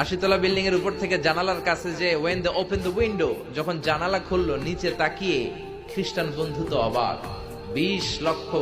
আশিতলা building এর উপর থেকে জানালার কাছে যে when the open the window যখন জানালা খুললো, নিচে তাকিয়ে খ্রিস্টান বন্ধু তো অবাক। বিশ লক্ষ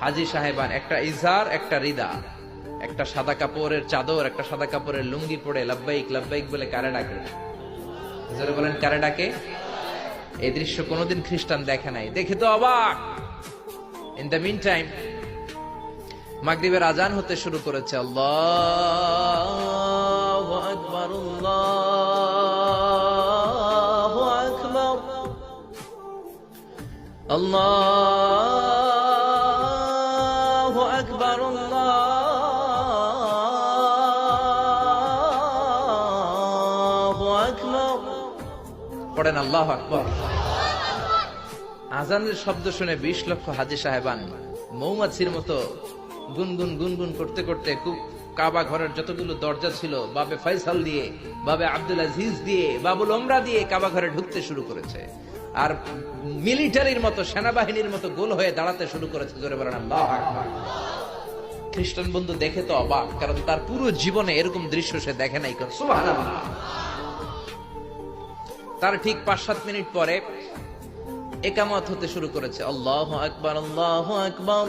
হাজি সাহেবান, একটা ইজার একটা রিদা। একটা সাদা কাপড়ের চাদর, একটা সাদা কাপড়ের লুঙ্গি পরে লাব্বাইক লাব্বাইক বলে কারে ডাকে? বলেন, কারে ডাকে? এই দৃশ্য কোনোদিন খ্রিস্টান দেখে নাই। দেখে তো অবাক! ইন দ্য মিন টাইম মাগরিবের আজান হতে শুরু করেছে। আল্লাহু আকবার পড়েন আল্লাহু আকবার। আজানের শব্দ শুনে বিশ লক্ষ হাজি সাহেবান মৌমাছির মতো গুনগুন গুনগুন করতে করতে খুব কাবা ঘরের যতগুলো দরজা ছিল, বাবে ফয়সাল দিয়ে, বাবে আব্দুল আজিজ দিয়ে, বাবুল ওমরা দিয়ে কাবা ঘরে ঢুকতে শুরু করেছে। আর মিলিটারির মতো, সেনাবাহিনীর মতো গোল হয়ে দাঁড়াতে শুরু করেছে, জোরে খ্রিস্টান বন্ধু দেখে তো অবাক, কারণ তার পুরো জীবনে এরকম দৃশ্য সে দেখে নাই তার ঠিক পাঁচ সাত মিনিট পরে একামত হতে শুরু করেছে। আল্লাহ আকবার আল্লাহ আকবার।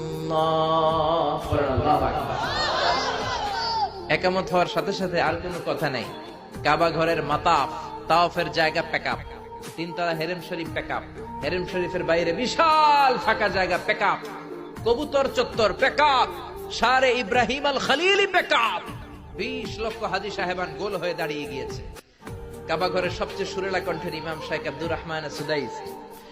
একামত হওয়ার সাথে সাথে আর কোনো কথা নেই। কাবা ঘরের মাতাফ, তাওফের জায়গা প্যাকআপ। তিনতলা হেরেম শরীফ প্যাকআপ। হেরেম শরীফের বাইরে বিশাল ফাঁকা জায়গা প্যাকআপ। কবুতর চত্বর প্যাকআপ। সারে ইব্রাহিম আল খালিলি প্যাকআপ। বিশ লক্ষ হাজি সাহেবান গোল হয়ে দাঁড়িয়ে গিয়েছে। কাবা ঘরের সবচেয়ে সুরেলা কণ্ঠের ইমাম শাইখ আব্দুর রহমান সুদাইস।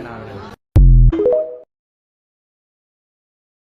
拿出来了。